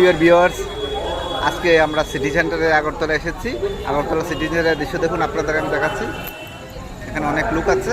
Deer viewers আজকে আমরা city সেন্টারে আগরতলা এসেছি। আগরতলা সিটি সেন্টারের দৃশ্য দেখুন, আপনাদের আমি দেখাচ্ছি। এখানে অনেক লোক আছে।